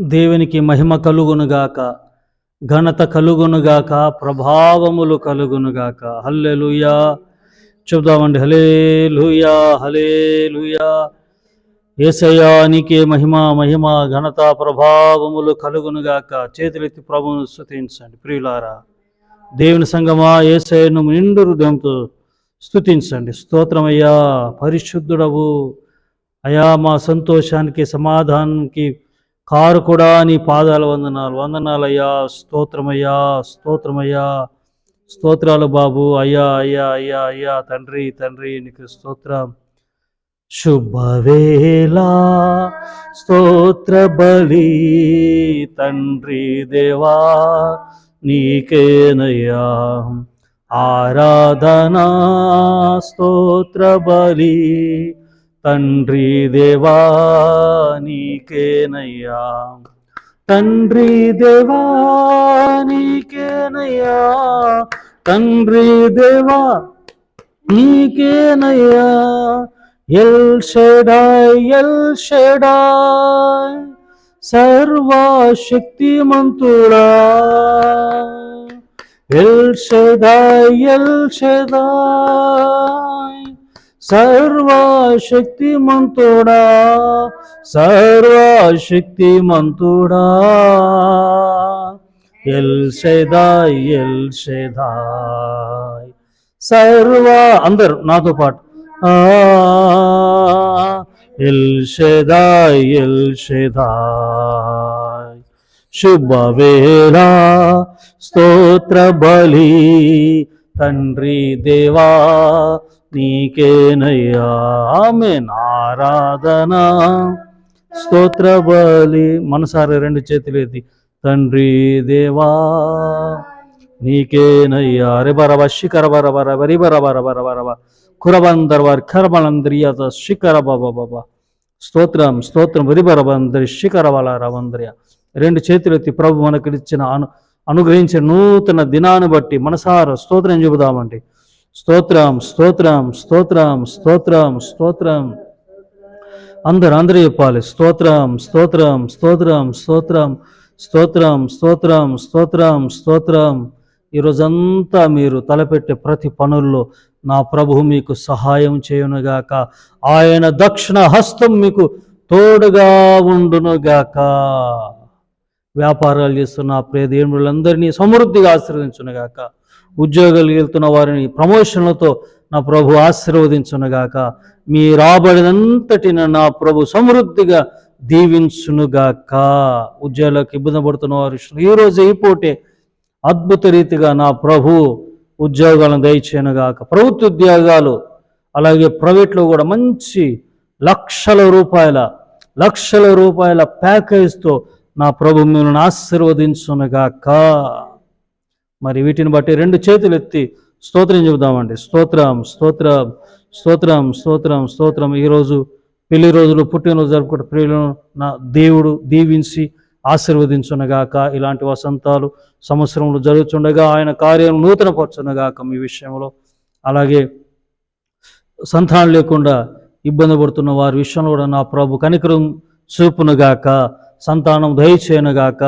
దేవునికి మహిమ కలుగునుగాక ఘనత కలుగునుగాక ప్రభావములు కలుగునుగాక. హల్లెలూయా. చెబుదామండి హలే లూయా హలే లూయా ఏసయానికే మహిమ మహిమ ఘనత ప్రభావములు కలుగునుగాక. చేతులెత్తి ప్రభువును స్తుతించండి. ప్రియులారా దేవుని సంగమా ఏసయను నిండు హృదయంతో స్తుతించండి. స్తోత్రమయ్యా పరిశుద్ధుడవు. అయా మా సంతోషానికి సమాధానానికి కారు కూడా నీ పాదాల వందనాలు. వందనాలయ్యా స్తోత్రమయ్యా స్తోత్రమయ్యా. స్తోత్రాలు బాబు. అయ్యా అయ్యా అయ్యా అయ్యా. తండ్రి తండ్రి నీకు స్తోత్రం. శుభవేలా స్తోత్ర బలి తండ్రి దేవా నీకేనయ్యా. ఆరాధనా స్తోత్ర బలి తండ్రి దేవా నీకేనయ్యా. తండ్రి దేవా నీకేనయ్యా. తండ్రి దేవా నీకేనయ్యా. ఎల్ షెడాయ్ ఎల్ షెడాయ్ సర్వశక్తిమంతుడా. El Shaddai El Shaddai. సర్వశక్తిమంతుడా సర్వశక్తిమంతుడా. ఎల్ షెదాయ్ ఎల్ షెదాయ్ సర్వ అందరు నాతో పాటు. ఆ ఎల్ షెదాయ్ ఎల్ షెదాయ్ శుభవేళ స్తోత్ర బలి తండ్రి దేవా నీకేనయ్యా ఆమె నారాధన స్తోత్ర బలి మనసారి రెండు చేతులు ఎత్తి తండ్రి దేవా నీకేనయ్యా అరే బరబ శిఖర బర బర బరి బర బర బర బరబ కురబందర్ వారి ఖరబలంద్రియాత శిఖర బబ స్తోత్రం స్తోత్రం వరిబరబందరి శిఖర బల రవంద్రియ రెండు చేతులు ఎత్తి ప్రభు మనకి ఇచ్చిన అను అనుగ్రహించిన నూతన దినాన్ని బట్టి మనసార స్తోత్రం చెబుదామండి స్తోత్రం స్తోత్రం స్తోత్రం స్తోత్రం స్తోత్రం. అందరు అందరూ చెప్పాలి. స్తోత్రం స్తోత్రం స్తోత్రం స్తోత్రం స్తోత్రం స్తోత్రం స్తోత్రం స్తోత్రం. ఈరోజంతా మీరు తలపెట్టే ప్రతి పనుల్లో నా ప్రభువు మీకు సహాయం చేయునుగాక. ఆయన దక్షిణ హస్తం మీకు తోడుగా ఉండునుగాక. వ్యాపారాలు చేస్తున్న ప్రియ దేవుళ్ళందరినీ సమృద్ధిగా ఆశీర్వదించునుగాక. ఉద్యోగాలు వెళ్తున్న వారిని ప్రమోషన్లతో నా ప్రభు ఆశీర్వదించునుగాక. మీ రాబడినంతటిని నా ప్రభు సమృద్ధిగా దీవించునుగాక. ఉద్యోగాలకు ఇబ్బంది పడుతున్న వారు ఈ రోజు అద్భుత రీతిగా నా ప్రభు ఉద్యోగాలను దయచేయనుగాక. ప్రభుత్వ ఉద్యోగాలు అలాగే ప్రైవేట్లో కూడా మంచి లక్షల రూపాయల లక్షల రూపాయల ప్యాకేజ్తో నా ప్రభు మిమ్మల్ని ఆశీర్వదించునుగాక. మరి వీటిని బట్టి రెండు చేతులు ఎత్తి స్తోత్రం చెబుదామండి. స్తోత్రం స్తోత్రం స్తోత్రం స్తోత్రం స్తోత్రం. ఈరోజు పెళ్ళి రోజులు పుట్టినరోజు జరుపుకుంటే ప్రియులను నా దేవుడు దీవించి ఆశీర్వదించునగాక. ఇలాంటి వసంతాలు సంవత్సరంలో జరుగుతుండగా ఆయన కార్యం నూతనపరచునగాక మీ విషయంలో. అలాగే సంతానం లేకుండా ఇబ్బంది పడుతున్న వారి విషయంలో కూడా నా ప్రభు కనికరం చూపునుగాక సంతానం దయచేయనుగాక.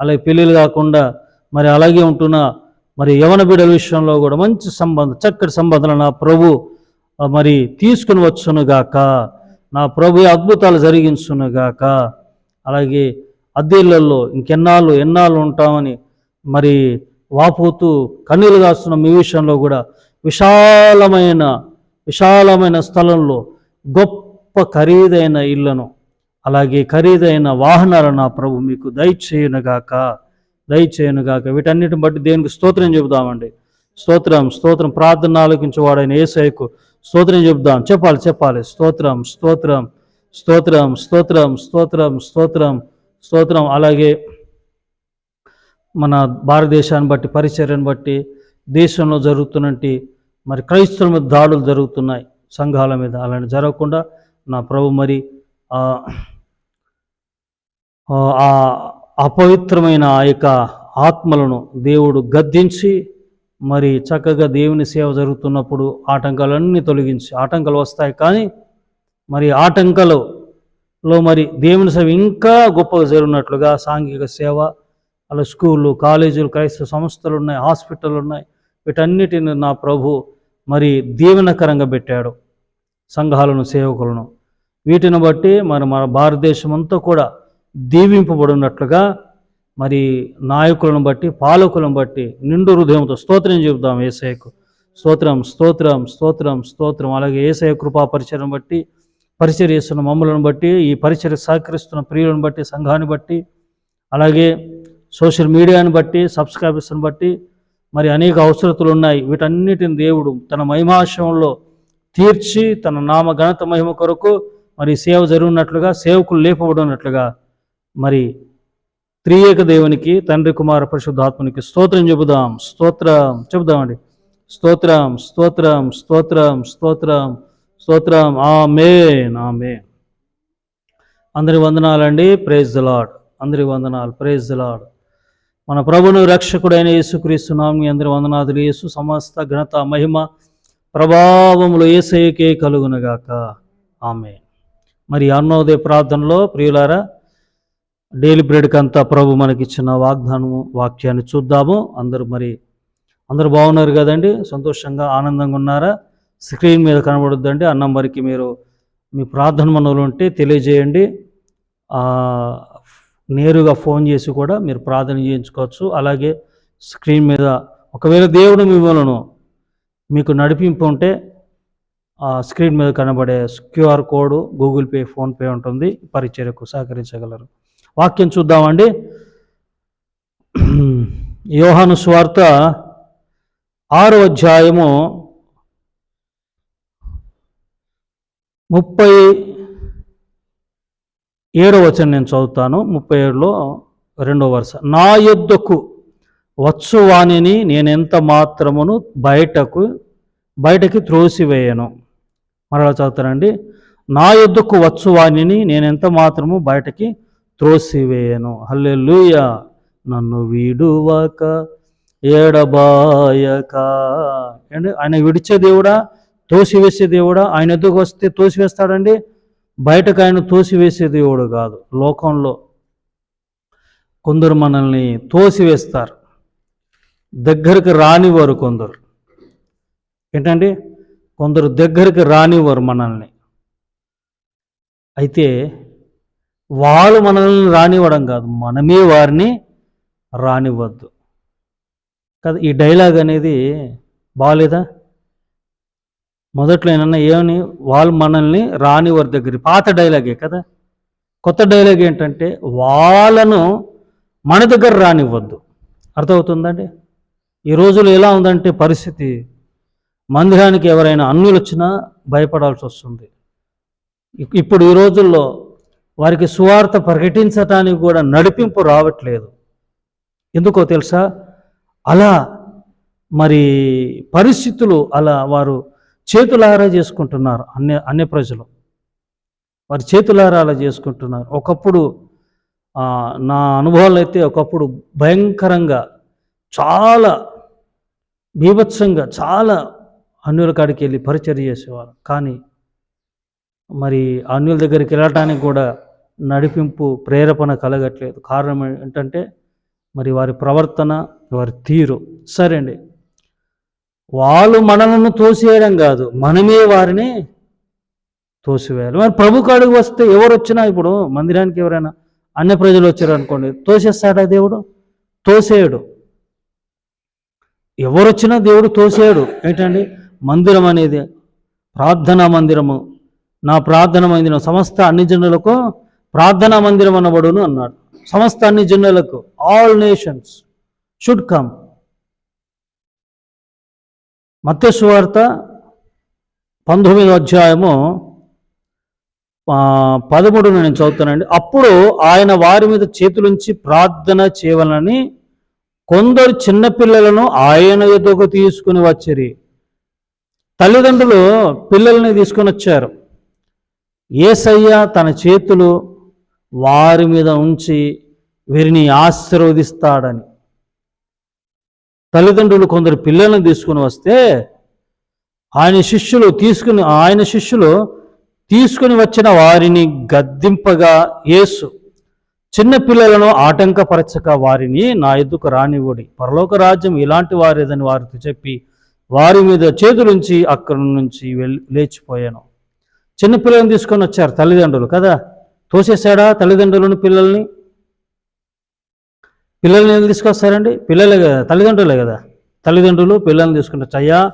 అలాగే పెళ్ళిళ్ళు కాకుండా మరి అలాగే ఉంటున్న మరి యవన బిడ్డల విషయంలో కూడా మంచి సంబంధం చక్కటి సంబంధాలు నా ప్రభు మరి తీసుకుని వచ్చునుగాక. నా ప్రభు అద్భుతాలు జరిగించునుగాక. అలాగే అద్దెళ్ళల్లో ఇంకెన్నాళ్ళు ఎన్నాళ్ళు ఉంటామని మరి వాపోతూ కన్నీలు కాస్తున్న మీ విషయంలో కూడా విశాలమైన విశాలమైన స్థలంలో గొప్ప ఖరీదైన ఇళ్ళను అలాగే ఖరీదైన వాహనాలను నా ప్రభు మీకు దయచేయునుగాక. దయచేయనుగాక. వీటన్నిటిని బట్టి దేనికి స్తోత్రం చెబుదామండి. స్తోత్రం స్తోత్రం ప్రార్థన ఆలోకించేవాడైన ఏసైకు స్తోత్రం చెబుదాం. చెప్పాలి చెప్పాలి. స్తోత్రం స్తోత్రం స్తోత్రం స్తోత్రం స్తోత్రం స్తోత్రం స్తోత్రం. అలాగే మన భారతదేశాన్ని బట్టి పరిచర్యను బట్టి దేశంలో జరుగుతున్నట్టు మరి క్రైస్తవుల మీద దాడులు జరుగుతున్నాయి సంఘాల మీద. అలాంటి జరగకుండా నా ప్రభు మరి ఆ అపవిత్రమైన ఆ యొక్క ఆత్మలను దేవుడు గద్దించి మరి చక్కగా దేవుని సేవ జరుగుతున్నప్పుడు ఆటంకాలన్నీ తొలగించి ఆటంకాలు వస్తాయి కానీ మరి ఆటంకాలు లో మరి దేవుని సేవ ఇంకా గొప్పగా జరిగినట్లుగా సాంఘిక సేవ అలా స్కూళ్ళు కాలేజీలు క్రైస్తవ సంస్థలు ఉన్నాయి హాస్పిటల్ ఉన్నాయి వీటన్నిటిని నా ప్రభు మరి దీవెనకరంగా పెట్టాడు సంఘాలను సేవకులను. వీటిని బట్టి మరి మన భారతదేశం అంతా కూడా దీవింపబడినట్లుగా మరి నాయకులను బట్టి పాలకులను బట్టి నిండు హృదయంతో స్తోత్రం చెబుదాం ఏసఐకు స్తోత్రం స్తోత్రం స్తోత్రం స్తోత్రం. అలాగే ఏసఐ కృపా పరిచయం బట్టి పరిచయం చేస్తున్న మమ్మలను బట్టి ఈ పరిచయం సహకరిస్తున్న ప్రియులను బట్టి సంఘాన్ని బట్టి అలాగే సోషల్ మీడియాని బట్టి సబ్స్క్రైబర్స్ని బట్టి మరి అనేక అవసరతలు ఉన్నాయి. వీటన్నిటిని దేవుడు తన మహిమాశయంలో తీర్చి తన నామ ఘనత మహిమ కొరకు మరి సేవ జరుగునట్లుగా సేవకులు లేపబడినట్లుగా మరి త్రియేక దేవునికి తండ్రి కుమార పరిశుద్ధాత్మునికి స్తోత్రం చెబుదాం స్తోత్రం చెబుదామండి. స్తోత్రం స్తోత్రం స్తోత్రం స్తోత్రం స్తోత్రం. ఆమేన్ ఆమేన్. అందరి వందనాలండి. ప్రేజ్ ద లాడ్ అందరి వందనాలు. ప్రేజ్ ద లాడ్ మన ప్రభును రక్షకుడైన యేసుక్రీస్తున్నాం నామి అందరి వందనాదులు. యేసు సమస్త ఘనత మహిమ ప్రభావములు ఏసయ్యకే కలుగునగాక. ఆమె మరి అన్నోదయ ప్రార్థనలో ప్రియులారా డైలీ బ్రెడ్కి అంతా ప్రభు మనకిచ్చిన వాగ్దానము వాక్యాన్ని చూద్దాము. అందరూ మరి అందరూ బాగున్నారు కదండి? సంతోషంగా ఆనందంగా ఉన్నారా? స్క్రీన్ మీద కనబడుద్దండి. ఆ నంబర్కి మీరు మీ ప్రార్థన మనవులు ఉంటే తెలియజేయండి. నేరుగా ఫోన్ చేసి కూడా మీరు ప్రార్థన చేయించుకోవచ్చు. అలాగే స్క్రీన్ మీద ఒకవేళ దేవుడు మిమ్మల్ని మీకు నడిపింపు ఉంటే స్క్రీన్ మీద కనబడే QR code Google Pay PhonePe ఉంటుంది. పరిచర్యకు సహకరించగలరు. వాక్యం చూద్దామండి. యోహాను స్వార్త ఆరో అధ్యాయము ముప్పై ఏడో వచనం నేను చదువుతాను. ముప్పై ఏడులో రెండో వరుస. నా యొద్దకు వచ్చువాణిని నేనెంత మాత్రమును బయటకు బయటకి త్రోసివేయను. మరలా చదువుతానండి. నా యొద్దకు వచ్చువాణిని నేనెంత మాత్రము బయటకి త్రోసివేయను. హల్లెలూయా. నన్ను విడువక ఏడబాయక. ఏంటి? ఆయన విడిచే దేవుడా? తోసివేసే దేవుడా? ఆయన ఎద్దుకు వస్తే తోసివేస్తాడండి? బయటకు ఆయన తోసివేసే దేవుడు కాదు. లోకంలో కొందరు మనల్ని తోసివేస్తారు. దగ్గరికి రానివారు కొందరు. ఏంటండి? కొందరు దగ్గరికి రానివ్వరు మనల్ని. అయితే వాళ్ళు మనల్ని రానివ్వడం కాదు. మనమే వారిని రానివ్వద్దు. కదా ఈ డైలాగ్ అనేది బాగాలేదా మొదట్లో ఏమన్నా ఏమని వాళ్ళు మనల్ని రానివారి దగ్గర పాత డైలాగే కదా. కొత్త డైలాగ్ ఏంటంటే వాళ్ళను మన దగ్గర రానివ్వద్దు. అర్థమవుతుందండి? ఈ రోజుల్లో ఎలా ఉందంటే పరిస్థితి. మందిరానికి ఎవరైనా అన్నులు వచ్చినా భయపడాల్సి వస్తుంది. ఇప్పుడు ఈ రోజుల్లో వారికి సువార్త ప్రకటించటానికి కూడా నడిపింపు రావట్లేదు. ఎందుకో తెలుసా? అలా మరి పరిస్థితులు అలా వారు చేతులారా చేసుకుంటున్నారు అన్య అన్య ప్రజలు. వారి చేతులారా అలా చేసుకుంటున్నారు. ఒకప్పుడు నా అనుభవాలు అయితే ఒకప్పుడు భయంకరంగా చాలా బీభత్సంగా చాలా అన్యుల కాడికి వెళ్ళి పరిచర్య చేసేవారు. కానీ మరి అన్యుల దగ్గరికి వెళ్ళటానికి కూడా నడిపింపు ప్రేరేపణ కలగట్లేదు. కారణం ఏంటంటే మరి వారి ప్రవర్తన వారి తీరు. సరే అండి. వాళ్ళు మనలను తోసేయడం కాదు మనమే వారిని తోసివేయాలి. మరి ప్రభు కాడికి వస్తే ఎవరు వచ్చినా ఇప్పుడు మందిరానికి ఎవరైనా అన్య ప్రజలు వచ్చారు అనుకోండి తోసేస్తాడా దేవుడు? తోసేయడు. ఎవరు వచ్చినా దేవుడు తోసేయడు. ఏంటండి? మందిరం అనేది ప్రార్థనా మందిరము. నా ప్రార్థన మందిరం సమస్త అన్ని జనులకు ప్రార్థనా మందిరం అనబడును అన్నాడు. సమస్త అన్ని జనులకు ఆల్ నేషన్స్ షుడ్ కమ్ మత్స్యవార్త పంతొమ్మిదో అధ్యాయము ఆ, పదమూడు నేను చదువుతానండి. అప్పుడు ఆయన వారి మీద చేతులుంచి ప్రార్థన చేయవలని కొందరు చిన్నపిల్లలను ఆయన ఎదుగు తీసుకుని వచ్చిరి. తల్లిదండ్రులు పిల్లల్ని తీసుకొని వచ్చారు. ఏసయ్య తన చేతులు వారి మీద ఉంచి వీరిని ఆశీర్వదిస్తాడని. తల్లిదండ్రులు కొందరు పిల్లలను తీసుకుని వస్తే ఆయన శిష్యులు తీసుకుని ఆయన శిష్యులు తీసుకుని వచ్చిన వారిని గద్దింపగా యేసు చిన్న పిల్లలను ఆటంకపరచక వారిని నా ఎద్దుకు రానివ్వడి. పరలోక రాజ్యం ఇలాంటి వారేదని వారితో చెప్పి వారి మీద చేతులుంచి అక్కడి నుంచి వెళ్ళి లేచిపోయాను. చిన్నపిల్లలను తీసుకొని వచ్చారు తల్లిదండ్రులు కదా? తోసేసాడా తల్లిదండ్రులను పిల్లల్ని? పిల్లల్ని ఎందుకు తీసుకొస్తారండి? పిల్లలే కదా తల్లిదండ్రులే కదా. తల్లిదండ్రులు పిల్లల్ని తీసుకుంటారు. అయ్యా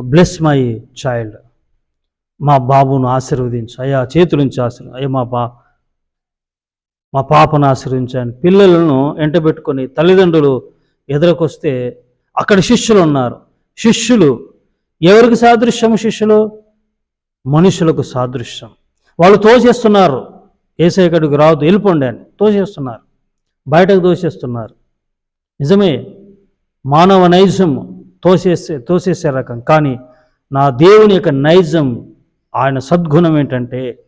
బ్లెస్ మై చైల్డ్ మా బాబును ఆశీర్వదించు. అయ్యా చేతులుంచి ఆశీర్వ అయ్యా మా బా మా పాపను ఆశీర్వించాను పిల్లలను ఎంటబెట్టుకొని తల్లిదండ్రులు ఎదురకొస్తే అక్కడ శిష్యులు ఉన్నారు. శిష్యులు ఎవరికి సాదృశ్యం శిష్యులు? మనుషులకు సాదృశ్యం. వాళ్ళు ఏసఐ గడుకు రావద్దు వెళ్ళిపోండి అని తోసేస్తున్నారు. బయటకు తోసేస్తున్నారు. నిజమే మానవ నైజం తోసేసే తోసేసే రకం. కానీ నా దేవుని యొక్క నైజం ఆయన సద్గుణం ఏంటంటే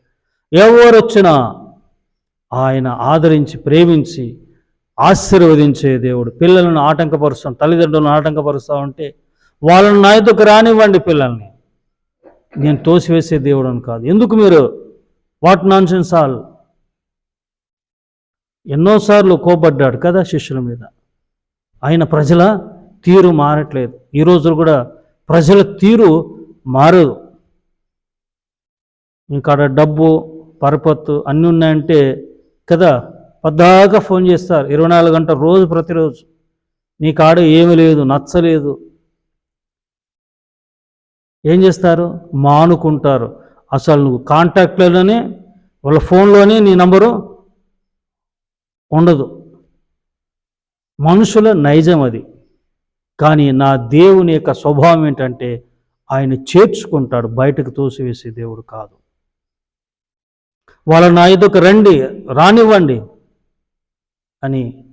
ఎవరు వచ్చినా ఆయన ఆదరించి ప్రేమించి ఆశీర్వదించే దేవుడు. పిల్లలను ఆటంకపరుస్తాం తల్లిదండ్రులను ఆటంకపరుస్తూ ఉంటే వాళ్ళని నా ఎదుకు రానివ్వండి పిల్లల్ని. నేను తోసివేసే దేవుడు అని కాదు. ఎందుకు మీరు? What nonsense all? ఎన్నోసార్లు కోపడ్డాడు కదా శిష్యుల మీద. ఆయన ప్రజల తీరు మారట్లేదు. ఈ రోజు కూడా ప్రజల తీరు మారదు. ఇంకా డబ్బు పరపత్తు అన్నీ ఉన్నాయంటే కదా పద్దాగా ఫోన్ చేస్తారు. ఇరవై నాలుగు గంటల రోజు ప్రతిరోజు. నీ కాడ ఏమీ లేదు నచ్చలేదు. ఏం చేస్తారు? మానుకుంటారు. అసలు నువ్వు కాంటాక్ట్లోనే వాళ్ళ ఫోన్లోనే నీ నంబరు ఉండదు. మనుషుల నైజం అది. కానీ నా దేవుని యొక్క స్వభావం ఏంటంటే ఆయన చేర్చుకుంటాడు బయటకు తోసివేసే దేవుడు కాదు. వాళ్ళ నా ఎదుకు రండి రానివ్వండి అని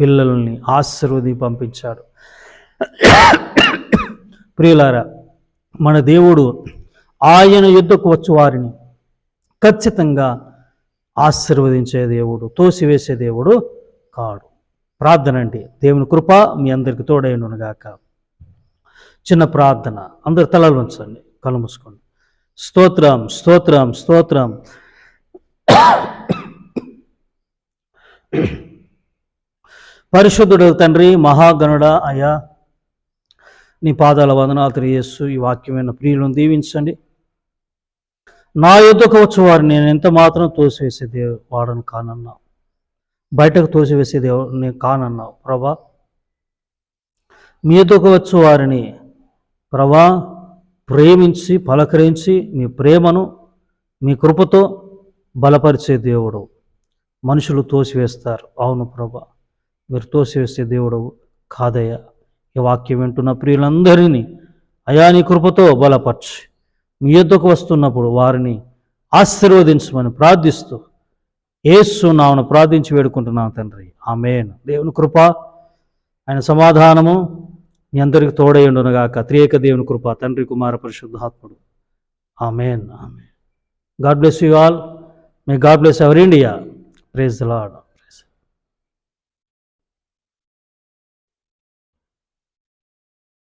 పిల్లల్ని ఆశీర్వది పంపించాడు. ప్రియులారా మన దేవుడు ఆయన యుద్ధకు వచ్చు వారిని ఖచ్చితంగా ఆశీర్వదించే దేవుడు తోసివేసే దేవుడు కాడు. ప్రార్థన అండి. దేవుని కృప మీ అందరికి తోడైనగాక చిన్న ప్రార్థన. అందరు తలలు ఉంచండి కలుముసుకోండి స్తోత్రం స్తోత్రం స్తోత్రం. పరిశుద్ధుడు తండ్రి మహాగణుడ అయ్యా నీ పాదాల వందనాలు తెలియజేస్తూ ఈ వాక్యమైన ప్రియులను దీవించండి. నా యుద్ధకు వచ్చే వారిని నేను ఎంత మాత్రం తోసివేసే దేవు వాడను కానన్నావు. బయటకు తోసివేసే దేవుడు నేను కానన్నావు. ప్రభా మీ యుద్ధకు వచ్చే వారిని ప్రభా ప్రేమించి పలకరించి మీ ప్రేమను మీ కృపతో బలపరిచే దేవుడు. మనుషులు తోసివేస్తారు. అవును ప్రభా మీరు తోసివేసే దేవుడు కాదయ్యా. ఈ వాక్యం వింటున్న ప్రియులందరినీ అయా నీ కృపతో బలపరచి. మీ యొద్దకు వస్తున్నప్పుడు వారిని ఆశీర్వదించమని ప్రార్థిస్తూ ఏసు నామను ప్రార్థించి వేడుకుంటున్నాను తండ్రి. ఆమెన్. దేవుని కృప ఆయన సమాధానము మీ అందరికి తోడైండునగాక త్రియేక దేవుని కృప తండ్రి కుమార పరిశుద్ధాత్ముడు. Amen. Amen. God bless you all. May God bless our India. Praise the Lord